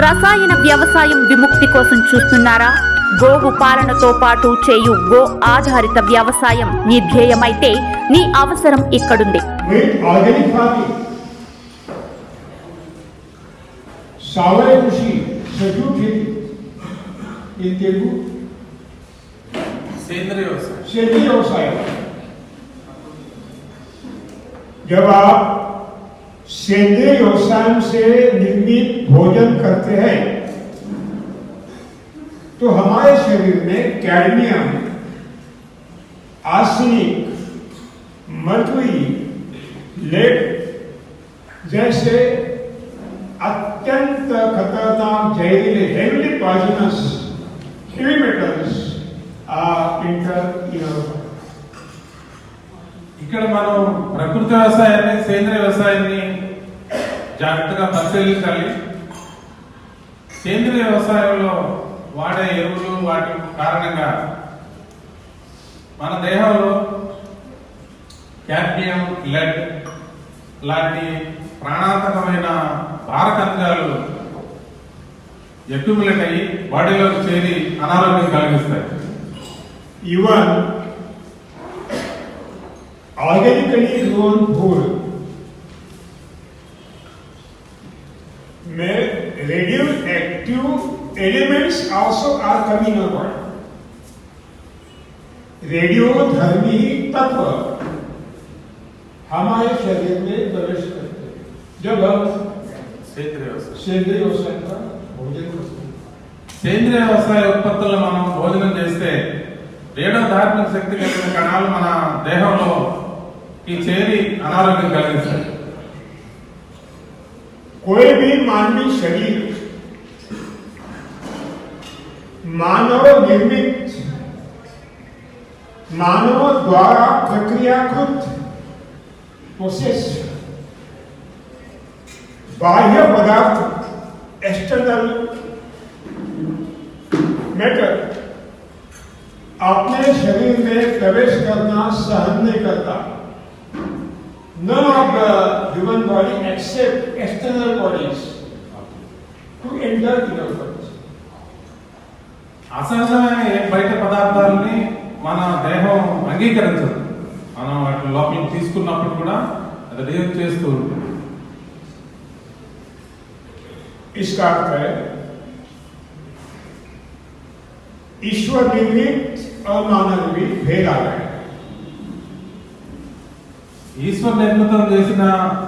రసాయన వ్యవసాయం విముక్తి కోసం చూస్తున్నారా గోవు పాలనతో పాటు చేయు గో ఆధారిత వ్యవసాయం నీ ధ్యేయమైతే నీ అవసరం ఇక్కడుంది with organic farming. सावरे कृषि सजू खेती in तेलुगु సేంద్రియ వ్యవసాయం क्षेत्रीय व्यवसाय जब आप सेंद्रीय व्यवसाय से निर्मित भोजन करते हैं तो हमारे शरीर में कैडमियम, आर्सेनिक, मर्क्यूरी, लेड जैसे अत्यंत खतरनाक जहरीले heavily poisonous, heavy metals are entered in our body. ఇక్కడ మనం ప్రకృతి వ్యవసాయాన్ని సేంద్రియ వ్యవసాయాన్ని జాగ్రత్తగా పరిశీలించాలి. సేంద్రియ వ్యవసాయంలో వాడే ఎరువులు వాటి కారణంగా మన దేహంలో క్యాడ్మియం లెడ్ లాంటి ప్రాణాంతకమైన భారకంగాలు అక్యుములేట్ అయ్యి బాడీలోకి చేరి అనారోగ్యం కలిగిస్తాయి. Even organically grown food में radioactive elements also are coming in our body. रेडियोधर्मी तत्व हमारे शरीर में प्रवेश करते हैं जब हम సేంద్రియ వ్యవసాయం सेंद्रीय व्यवसाय का भोजन करते हैं సేంద్రియ వ్యవసాయ ఉత్పత్తులను మనం భోజనం చేస్తే రేడో ధార్మిక శక్తి కలిగిన కణాలు మన దేహంలో ఈ చేరి అనారోగ్యం కలిగిస్తాయి कोई भी मानवीय शरीर मानव निर्मित मानव द्वारा प्रक्रियाकृत प्रोसेस बाह्य पदार्थ एक्सटर्नल मैटर अपने शरीर में प्रवेश करना सहन नहीं करता None of the human body except external bodies to enter in our bodies. అసహజమైన ఏ బయట పదార్థాలని మన దేహం అంగీకరించదు మనం వాటి లోపలికి తీసుకున్నప్పుడు కూడా అది రియాక్ట్ చేస్తూ ఉంటుంది इसका अर्थ है ईश्वर निर्मित और मानव निर्मित भेद आ गए ఈశ్వర్ నిర్మితం చేసిన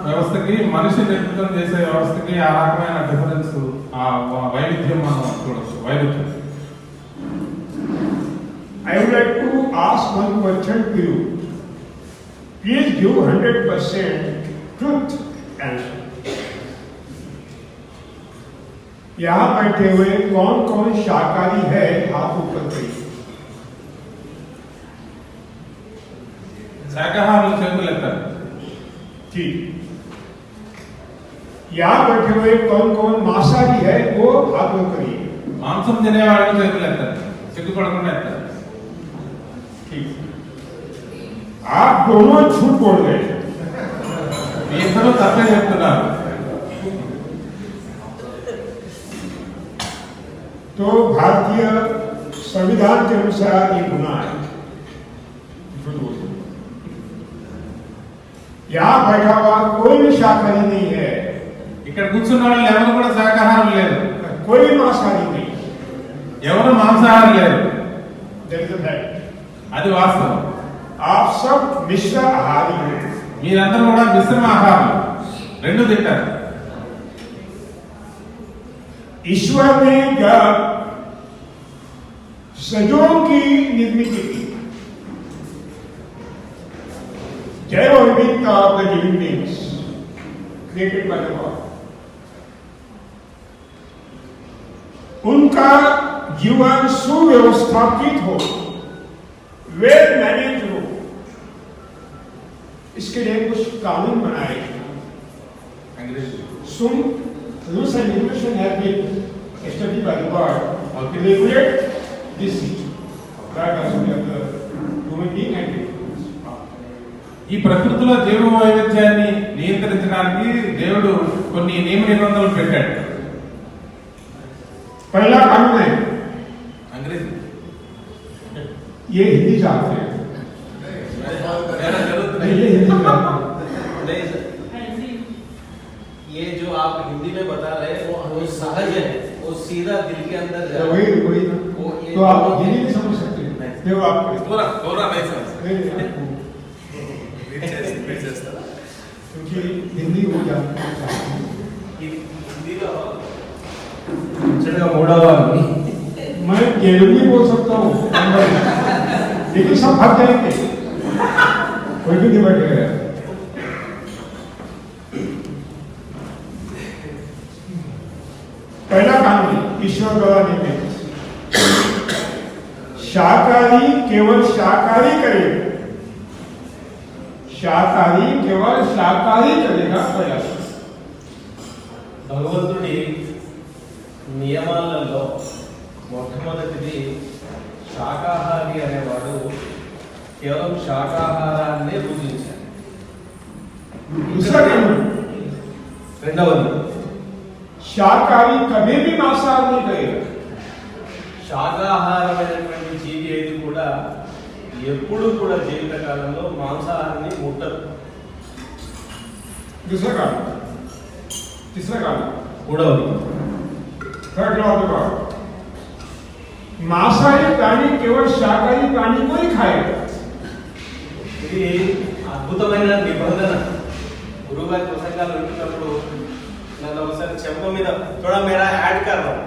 వ్యవస్థకి మనిషి నిర్మితం చేసే వ్యవస్థకి ఆ రకమైన డిఫరెన్స్ ఆ వైవిధ్యం మనం చూడొచ్చు వైవిధ్యం I would like to ask one question to you. Please give 100% truth answer. यहाँ बैठे हुए कौन कौन शाकाहारी है हाथ ऊपर करिए శాకాహారులు చేతులు ఎత్తారు ठीक यहाँ बैठे हुए कौन कौन मांसाहारी है वो हाथ ऊपर करिए మాంసం తినేవాళ్ళు చేతులు ఎత్తారు సిగ్గుపడకుండా ఎత్తారు ठीक आप दोनों झूठ बोल रहे हैं మీ ఇద్దరు తప్పే చెప్తున్నారు तो भारतीय संविधान के अनुसार ये गुना है यहाँ बैठा हुआ कोई भी शाकाहारी नहीं है ఇక్కడ కూర్చున్న వాళ్ళు ఎవరు కూడా శాకాహారం లేరు कोई भी मांसाहारी नहीं ఎవరు మాంసాహారం లేరు That is the fact. అది వాస్తవం आप सब मिश्र आहारी हैं మీరందరూ కూడా మిశ్రమ ఆహారం రెండు తింటారు ईश्वर ने जब सजों की निर्मित की Jai Aurobindo of the living beings created by the God. उनका जीवन सुव्यवस्थापित हो वेल मैनेज हो इसके लिए कुछ कानून बनाए सुन ఈ ప్రకృతిలో జీవ వైవిధ్యాన్ని నియంత్రించడానికి దేవుడు కొన్ని నియమ నిబంధనలు పెట్టాడు पहला कानून है अंग्रेजी ये हिंदी जानते हैं मेरा जरूरत नहीं नहीं ये हिंदी जानते हैं नहीं सर ये जो आप हिंदी में बता रहे हैं वो वो सहज है वो सीधा दिल के अंदर जा तो रहा वही है। वही ना वो ये तो आप दोनों- हिंदी नहीं समझ सकते नहीं। तो आप थोड़ा थोड़ा नहीं समझ ప్రిపేర్ చేస్తారా హిందీ హిందీలో మూడవ मैं केरल भी बोल सकता हूँ लेकिन सब भाग जाएँगे। कोई भी नहीं बैठेगा पहला काम ईश्वर गवानी में। शाकाहारी केवल शाकाहारी करेगा। शाकाहारी केवल शाकाहारी करेगा पहला शब्द। భగవంతుడి నియమాలలో మొట్టమొదటిది శాకాహారి అనేవాడు కేవలం శాకాహారాన్నే పూజించాడు दूसरा कानून రెండవది शाकाहारी कभी भी मांसाहार नहीं करेगा శాకాహారమైనటువంటి జీవి ఏది కూడా ఎప్పుడు కూడా జీవిత కాలంలో మాంసాహారాన్ని ముట్టదు दूसरा कानून तीसरा कानून మూడవది third law of the God मांसाहारी प्राणी केवल शाकाहारी प्राणी को ही खाएगा ఇది అద్భుతమైన నిబంధన గురువు గారి ప్రసంగాలు వింటున్నప్పుడు నన్ను ఒకసారి చెంప మీద थोड़ा मेरा ऐड कर रहा हूं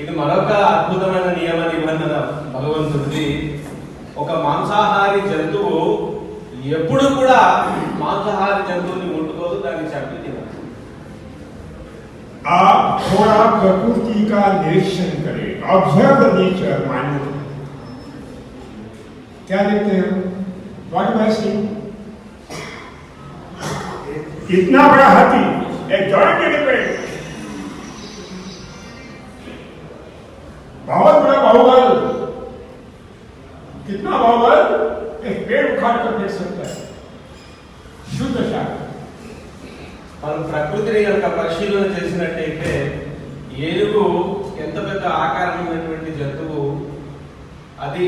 ఇది మరొక అద్భుతమైన నియమ నిబంధన భగవంతుడిది ఒక మాంసాహారి జంతువు ఎప్పుడు కూడా మాంసాహారి జంతువుని ముట్టుకోదు దాన్ని చంపి తినదు आप थोड़ा प्रकृति का निरीक्षण करें ऑब्जर्व द नेचर माइंड क्या देखते हैं व्हाट मैं सी इतना बड़ा हाथी एक जॉइंट के एक पेड़ उखाड़ कर देख सकता है शुद्ध शाकाहारी మనం ప్రకృతిని కనుక పరిశీలన చేసినట్టయితే ఏనుగు ఎంత పెద్ద ఆకారం ఉన్నటువంటి జంతువు అది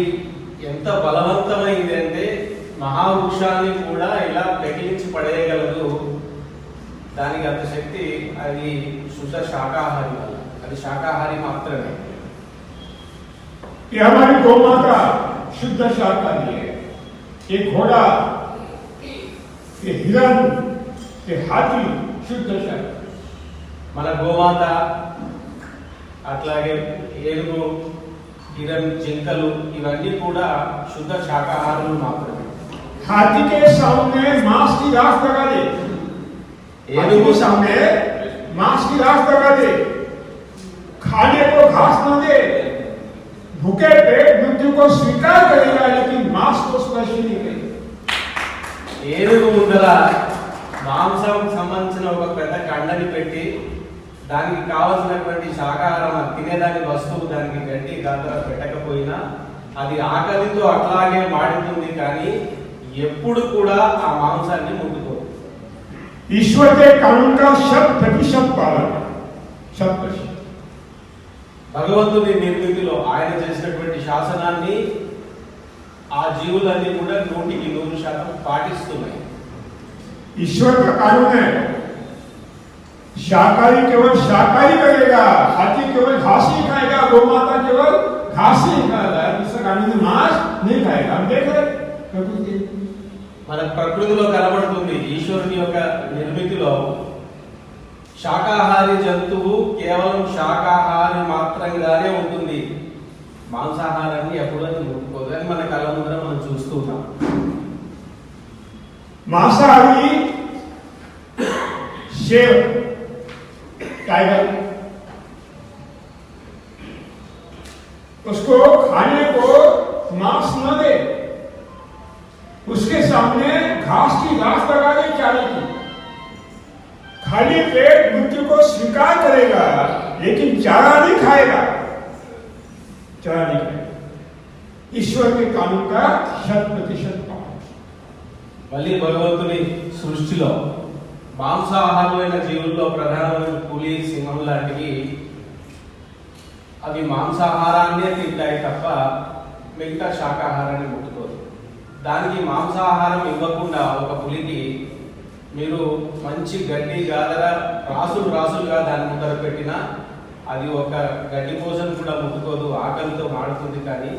ఎంత బలవంతమైంది అంటే మహావృక్షాన్ని కూడా ఇలా పెకిలించి పడేయగలదు దానికి అంత శక్తి అది శుద్ధ శాకాహారి వల్ల అది శాకాహారి మాత్రమే ये हमारी गौ माता शुद्ध शाकाहारी है ये घोड़ा ये हिरण ये हाथी शुद्ध शाकाहारी మన గోమాత అట్లాగే ఏనుగు హిరణ్ జింకలు ఇవన్నీ కూడా శుద్ధ శాకాహారులు మాత్రమే हाथी के सामने मांस की राख लगा दे हाथी ఏనుగు के सामने मांस की राख लगा दे खाने को घास न दे भूखे पेट मृत्यु को स्वीकार करेगा लेकिन मांस को स्पर्श नहीं करेगा ఏనుగు ముందర మాంసం సంబంధించిన ఒక పెద్ద కండని పెట్టి దానికి కావలసినటువంటి శాకాహారం అది తినేదాని వస్తువు దానికి గడ్డి గంతర పెట్టకపోయినా అది ఆకలితో అట్లాగే మాడుతుంది కానీ ఎప్పుడు కూడా ఆ మాంసాన్ని ముట్టుకోదు ईश्वर के कानून का शत प्रतिशत पालन शत प्रतिशत భగవంతుని నిర్మితిలో ఆయన చేసినటువంటి శాసనాన్ని ఆ జీవులన్నీ కూడా నూటికి నూరు శాతం పాటిస్తున్నాయి ईश्वर का कानून है शाकाहारी केवल शाकाहारी करेगा हाथी केवल घास ही खाएगा गौ माता केवल घास ही खाएगा दूसरा कानून है मांस नहीं खाएगा हम देख रहे हैं प्रकृति మన ప్రకృతిలో కనబడుతుంది ఈశ్వరుని యొక్క నిర్మితిలో శాకాహారి జంతువు కేవలం శాకాహారి మాత్రంగానే ఉంటుంది మాంసాహారాన్ని ఎప్పుడైనా ముట్టుకోదు అని మన కళ్ళ ముందర మనం చూస్తూ ఉన్నాం मांसाहारी शेर टाइगर उसको खाने को मांस न दे उसके सामने घास की घास लगा दे चारे की खाली पेट मृत्यु को स्वीकार करेगा लेकिन चारा नहीं खाएगा चारा नहीं खाएगा ईश्वर के कानून का शत प्रतिशत पालन మళ్ళీ భగవంతుని సృష్టిలో మాంసాహారమైన జీవుల్లో ప్రధానమైన పులి సింహం లాంటివి అవి మాంసాహారాన్నే తింటాయి తప్ప మిగతా శాకాహారాన్ని ముట్టుకోదు దానికి మాంసాహారం ఇవ్వకుండా ఒక పులికి మీరు మంచి గడ్డి గాదర రాసులు రాసులుగా దాని ముందర పెట్టినా అది ఒక గడ్డి కోసం కూడా ముట్టుకోదు ఆకలితో మాడుతుంది కానీ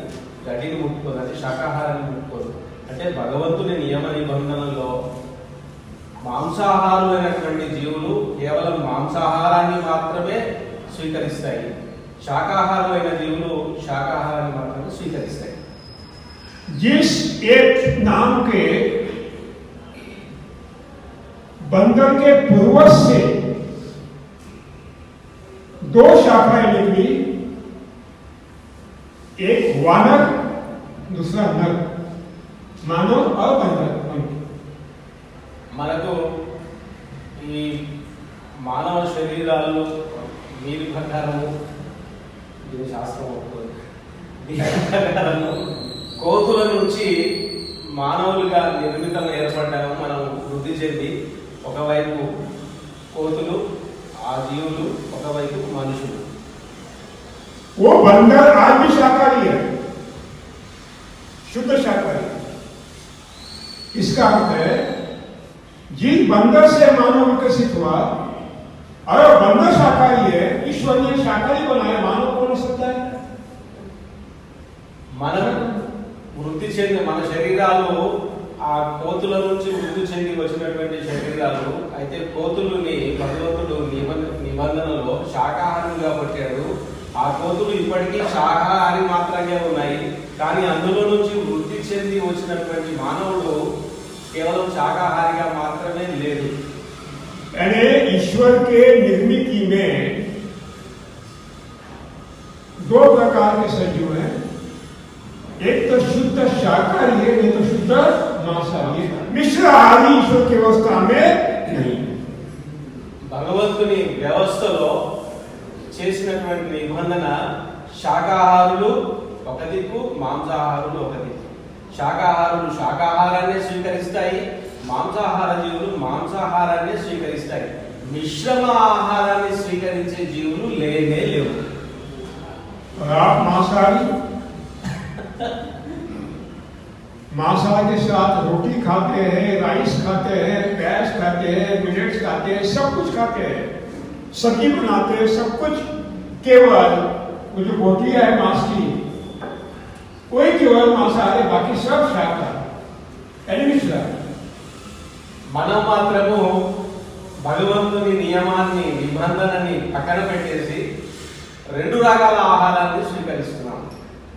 గడ్డిని ముట్టుకోదు అది శాకాహారాన్ని ముట్టుకోదు అంటే భగవంతుని నియమ నిబంధనల్లో మాంసాహారులైనటువంటి జీవులు కేవలం మాంసాహారాన్ని మాత్రమే స్వీకరిస్తాయి శాకాహారమైన జీవులు శాకాహారాన్ని మాత్రమే స్వీకరిస్తాయి जिस एक नाम के बंदर के पूर्वज से दो शाखाएं निकली एक वानर दूसरा नर मानव और बंदर మనకు ఈ మానవ శరీరాలు వీరి ప్రకారము దీని శాస్త్రం ఒప్పుకోదు దీని ప్రకారము కోతుల నుంచి మానవులుగా నిర్మితం ఏర్పడ్డాము మనం వృద్ధి చెంది ఒకవైపు కోతులు ఆ జీవులు ఒకవైపు మనుషులు वो बंदर आज भी शाकाहारी है शुद्ध शाकाहारी इसका अर्थ है जिस बंदर से मानव विकसित हुआ और बंदर शाकाहारी है ईश्वर ने शाकाहारी बनाया मानव कौन हो सकता है మనం వృద్ధి చెంది మన శరీరాలు ఆ కోతుల నుంచి వృద్ధి చెంది వచ్చినటువంటి శరీరాలు అయితే కోతులని భగవంతుడు నిబంధ నిబంధనలో శాకాహారంగా పట్టాడు ఆ కోతులు ఇప్పటికీ శాకాహారి మాత్రమే ఉన్నాయి కానీ అందులో నుంచి వృద్ధి చెంది వచ్చినటువంటి మానవుడు కేవలం శాకాహారిగా మాత్రమే లేదు यानी ईश्वर के निर्मिति में दो प्रकार के सजीव हैं एक तो शुद्ध शाकाहारी है नहीं तो शुद्ध मांसाहारी है मिश्र आदि ईश्वर की व्यवस्था में नहीं భగవంతుని వ్యవస్థలో చేసినటువంటి నిబంధన శాకాహారులు ఒక దిక్కు మాంసాహారులు ఒక దిక్కు శాకాహారులు శాకాహారాన్ని స్వీకరిస్తాయి మాంసాహార జీవులు మాంసాహారాన్ని స్వీకరిస్తాయి మిశ్రమ ఆహారాన్ని స్వీకరించే జీవులు లేనే లేవు और आप मांसाहारी मांसाहार के साथ रोटी खाते हैं राइस खाते हैं प्याज खाते हैं मिलेट्स खाते हैं सब कुछ खाते हैं सब्जी बनाते हैं सब कुछ केवल वो जो बोटियां है मांस की वही केवल मांसाहारी बाकी सब शाकाहारी यानी मिश्रा మనం మాత్రము భగవంతుని నియమాన్ని నిబంధనని పక్కన పెట్టేసి రెండు రకాల ఆహారాన్ని స్వీకరిస్తున్నాము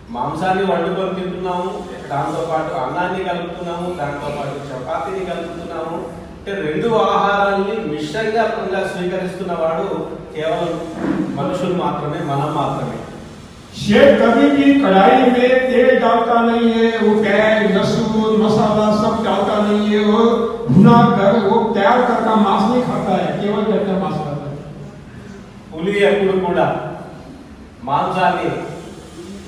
మాంసాన్ని వండుకొని తింటున్నాము దాంతో పాటు అన్నాన్ని కలుపుతున్నాము దాంతో పాటు చపాతీని కలుపుతున్నాము అంటే రెండు ఆహారాన్ని మిశ్రంగా పరంగా స్వీకరిస్తున్న వాడు కేవలం మనుషులు మాత్రమే మనం మాత్రమే शेफ कभी भी कढ़ाई में तेल डालता नहीं है वो प्याज लहसुन मसाला सब डालता नहीं है वो भुना कर वो तैयार करता मांस नहीं खाता है केवल कहता मांस खाता है పులి ఎప్పుడు కూడా మాంసాన్ని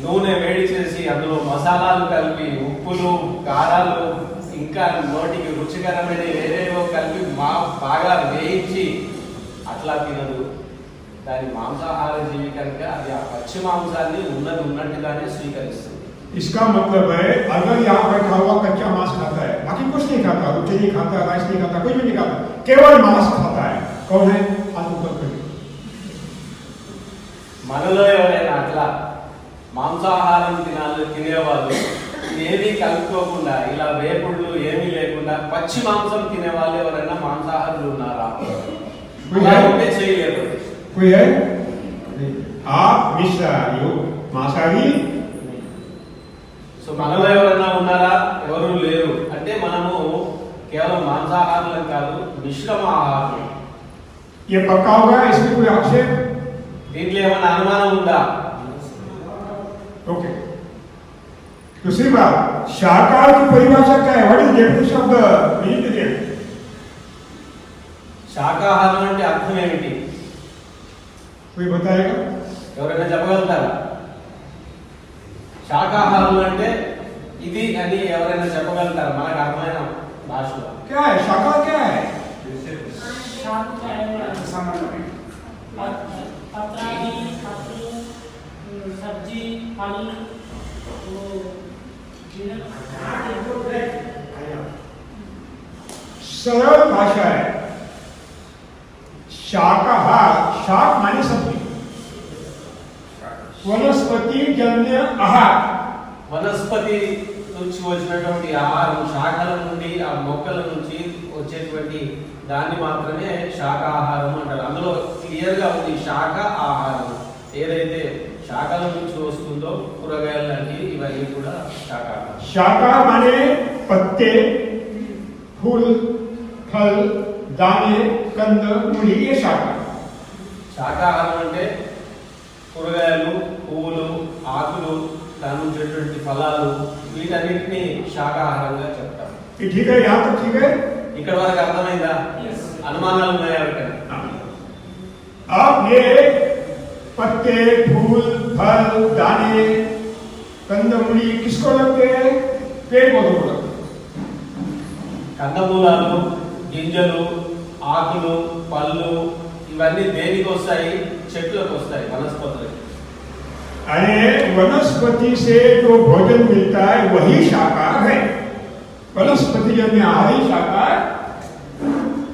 నూనె వేడి చేసి అందులో మసాలాలు కలిపి ఉప్పులు కారాలు ఇంకా నోటికి రుచికరమైన ఏవేవో కలిపి మా బాగా వేయించి అట్లా తినదు దాని మాంసాహార జీవి కనుక అది ఆ పచ్చి మాంసాన్ని ఉన్నది ఉన్నట్టుగానే స్వీకరిస్తుంది इसका मतलब है अगर यहाँ बैठा हुआ कच्चा मांस खाता है बाकी कुछ नहीं खाता रोटी नहीं खाता राइस नहीं खाता कुछ भी नहीं खाता केवल मांस खाता है कौन है हाथ ऊपर करिए మనలో ఎవరైనా అట్లా మాంసాహారం తినాలి తినేవాళ్ళు ఏమీ కలుపుకోకుండా ఇలా వేపుళ్ళు ఏమీ లేకుండా పచ్చి మాంసం తినేవాళ్ళు ఎవరైనా మాంసాహారులు ఉన్నారా? చేయలేదు. చేయలేరు సో మనలో ఎవరైనా ఉన్నారా? ఎవరు లేరు. అంటే మనము కేవలం మాంసాహారులం కాదు మిశ్రమ ఆహారం. దీంట్లో ఏమైనా అనుమానం ఉందా? ओके दूसरी बात शाकाहार की परिभाषा क्या है what is definition of the vegetarian శాకాహారం అంటే అర్థం ఏమిటి कोई बताएगा ఎవరైనా చెప్పగలుగుతారా శాకాహారం అంటే ఇది అని ఎవరైనా చెప్పగలుగుతారా మనకు అర్థమైన భాషలో क्या है शाकाहार क्या है पत्रादि सब्जी फल वो सरल भाषा है शाकाहार शाक माने सब्जी वनस्पति जन्य आहार వనస్పతి నుంచి వచ్చినటువంటి ఆహారం శాఖల నుండి ఆ మొక్కల నుంచి వచ్చేటువంటి దాన్ని మాత్రమే శాకాహారం అంటారు అందులో క్లియర్ గా ఉంది శాఖ ఆహారం ఏదైతే శాఖల నుంచి వస్తుందో కూరగాయలు లాంటివి ఇవన్నీ కూడా శాకాహారం शाकाहार माने पत्ते फूल फल दाने कंद मूली ये शाकाहार శాకాహారం అంటే కూరగాయలు పువ్వులు ఆకులు దాని నుంచి వచ్చేటువంటి ఫలాలు వీటన్నిటిని శాకాహారంగా చెప్తారు ये ठीक है यहाँ तक ठीक है ఇక్కడ వరకు అర్థమైందా అనుమానాలు ఉన్నాయా ఎవరికైనా अब ये पत्ते फूल फल दाने कंदमूली किसको लगते हैं पेड़ पौधों को लगते हैं కందమూలాలు గింజలు ఆకులు పళ్ళు ఇవన్నీ దేనికి వస్తాయి చెట్లకు వస్తాయి వనస్పతులకి अरे वनस्पति से जो भोजन मिलता है वही शाकाहार है वनस्पति जन्य आहार ही शाकाहार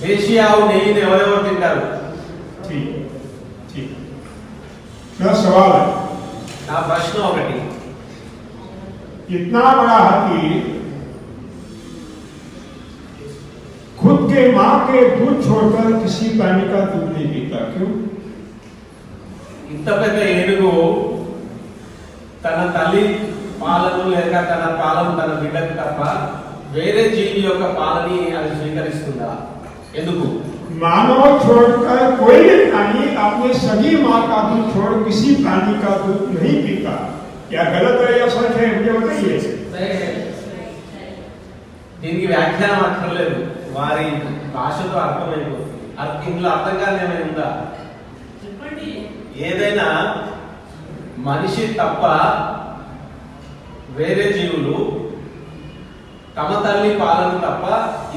దేశీ ఆవు నెయ్యిని ఎవరెవరు తింటారు ठीक ठीक मेरा सवाल है నా ప్రశ్న ఒకటి इतना बड़ा हाथी खुद के माँ के दूध छोड़कर किसी प्राणी का दूध नहीं पीता क्यों ఇంత పెద్ద ఏనుగు తన తల్లి పాలను లేక తన పాలను తన బిడ్డకు తప్ప వేరే జీవి యొక్క పాలని అది స్వీకరిస్తుందా ఎందుకు मानव छोड़कर कोई भी प्राणी अपने सभी माँ का दूध छोड़ किसी प्राणी का दूध नहीं पीता क्या गलत है या सच है मुझे बताइए దీనికి వ్యాఖ్యానం అక్కర్లేదు వారి భాషతో అర్థమైపోతుంది అర్థం ఇందులో అర్థం కాని ఏమైనా ఉందా చెప్పండి ఏదైనా మనిషి తప్ప వేరే జీవులు తమ తల్లి పాలను తప్ప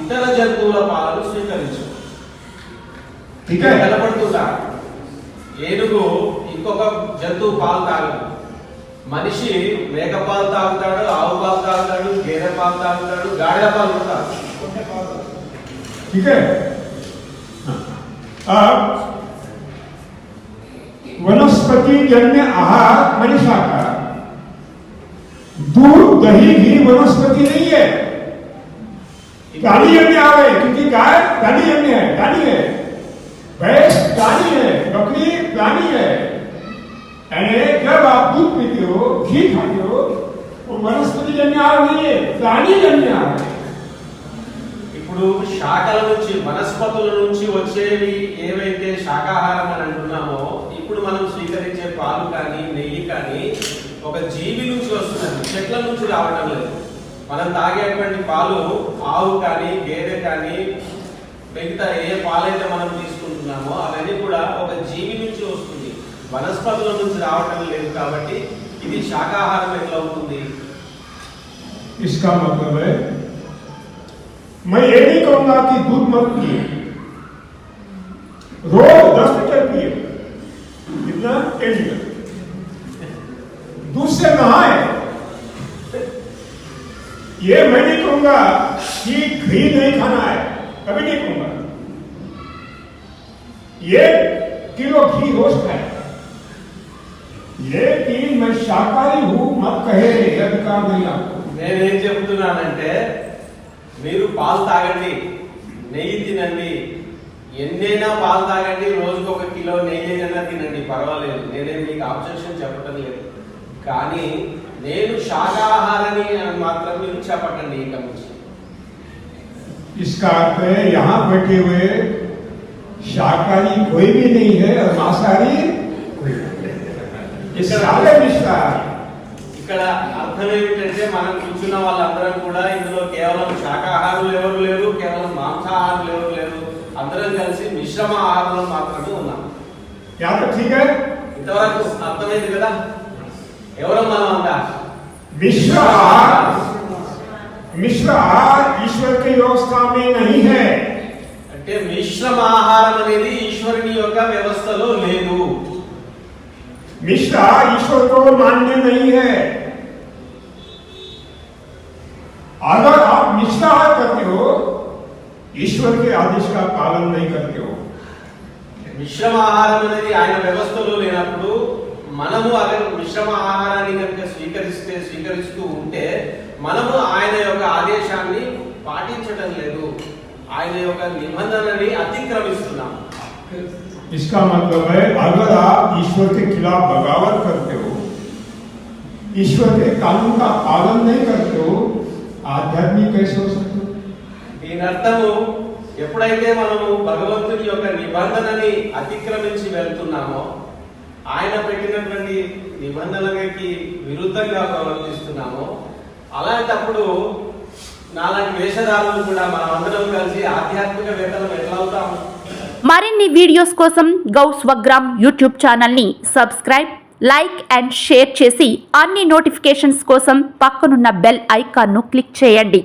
ఇతర జంతువుల పాలను స్వీకరించు ठीक है కనపడుతుందా ఏనుగు ఇంకొక జంతువు పాలు తాగదు మనిషి మేక పాలు తాగుతాడు ఆవు పాలు తాగుతాడు గేదె పాలు తాగుతాడు గాడిద పాలు కూడా తాగుతాడు. ठीक है हाँ। अब वनस्पति जन्य आहार मनीषा का दूध दही घी वनस्पति नहीं है प्राणी जन्य आ गए क्योंकि गाय प्राणी जन्य है प्राणी है भैंस प्राणी है बकरी प्राणी है यानी जब आप दूध पीते हो घी खाते हो वो वनस्पति जन्य आहार नहीं है प्राणी जन्य आहार है ఇప్పుడు శాఖల నుంచి వనస్పతుల నుంచి వచ్చేవి ఏవైతే శాకాహారం అని అంటున్నామో ఇప్పుడు మనం స్వీకరించే పాలు కానీ నెయ్యి కానీ ఒక జీవి నుంచి వస్తున్నది చెట్ల నుంచి రావడం లేదు మనం తాగేటువంటి పాలు ఆవు కానీ గేదె కానీ మిగతా ఏ పాలైతే మనం తీసుకుంటున్నామో అవన్నీ కూడా ఒక జీవి నుంచి వస్తుంది వనస్పతుల నుంచి రావటం లేదు కాబట్టి ఇది శాకాహారం ఎట్లా అవుతుంది इसका मतलब है मैं ये नहीं कहूंगा कि दूध मत पिए रोज दस लीटर पिए कितना एक लीटर दूध से नहाए ये मैं नहीं कहूंगा कि घी नहीं खाना है कभी नहीं कहूंगा एक किलो घी रोज खाए लेकिन मैं शाकाहारी कहे ये अधिकार नहीं आपको నేనేం చెప్తున్నానంటే మీరు పాలు తాగండి నెయ్యి తినండి ఎన్నైనా పాలు తాగండి రోజుకు ఒక కిలో నెయ్యి అయినా తినండి పర్వాలేదు నేనేం మీకు ఆబ్జెక్షన్ చెప్పటం లేదు కానీ నేను శాకాహారని అని మాత్రం మీరు చెప్పకండి ఇక నుంచి इसका अर्थ है यहाँ बैठे हुए शाकाहारी कोई भी नहीं है और मांसाहारी कोई भी नहीं। ये सारे विस्तार ఇక్కడ అర్థం ఏమిటంటే మనం కూర్చున్న వాళ్ళందరం కూడా ఇందులో కేవలం శాకాహారులు ఎవరు లేరు కేవలం మాంసాహారులు ఎవరు లేరు అందరం కలిసి మిశ్రమ ఆహారంలో మాత్రమే ఉన్నాం यहाँ तो ठीक है ఇంతవరకు అర్థమైంది కదా ఎవరో మనం అందా मिश्र आहार मिश्र आहार ईश्वर की व्यवस्था में नहीं है అంటే మిశ్రమ ఆహారం అనేది ఈశ్వరుని యొక్క వ్యవస్థలో లేదు मिश्र आहार ईश्वर को मान्य नहीं है अगर आप मिश्र आहार करते हो ईश्वर के आदेश का पालन नहीं करते हो మిశ్రమ ఆహారం అనేది ఆయన వ్యవస్థలో లేనప్పుడు మనము అదే మిశ్రమ ఆహారాన్ని కనుక స్వీకరిస్తే స్వీకరిస్తూ ఉంటే మనము ఆయన యొక్క ఆదేశాన్ని పాటించడం లేదు ఆయన యొక్క నిబంధనని అతిక్రమిస్తున్నాం इसका मतलब है अगर आप ईश्वर के खिलाफ बगावत करते हो ईश्वर के कानून का पालन नहीं करते हो आध्यात्मिक कैसे हो सकते हो దీని అర్థము ఎప్పుడైతే మనము భగవంతుని యొక్క నిబంధనని అతిక్రమించి వెళ్తున్నామో ఆయన పెట్టినటువంటి నిబంధనలకి విరుద్ధంగా ప్రవర్తిస్తున్నామో. అలాంటప్పుడు నాలాంటి వేషధారులు కూడా మనం అందరం కలిసి ఆధ్యాత్మిక వేతనం ఎట్లా అవుతాము? మరిన్ని వీడియోస్ కోసం గౌ స్వగ్రామ్ యూట్యూబ్ ఛానల్ని సబ్స్క్రైబ్ లైక్ అండ్ షేర్ చేసి అన్ని నోటిఫికేషన్స్ కోసం పక్కనున్న బెల్ ఐకాన్ను క్లిక్ చేయండి.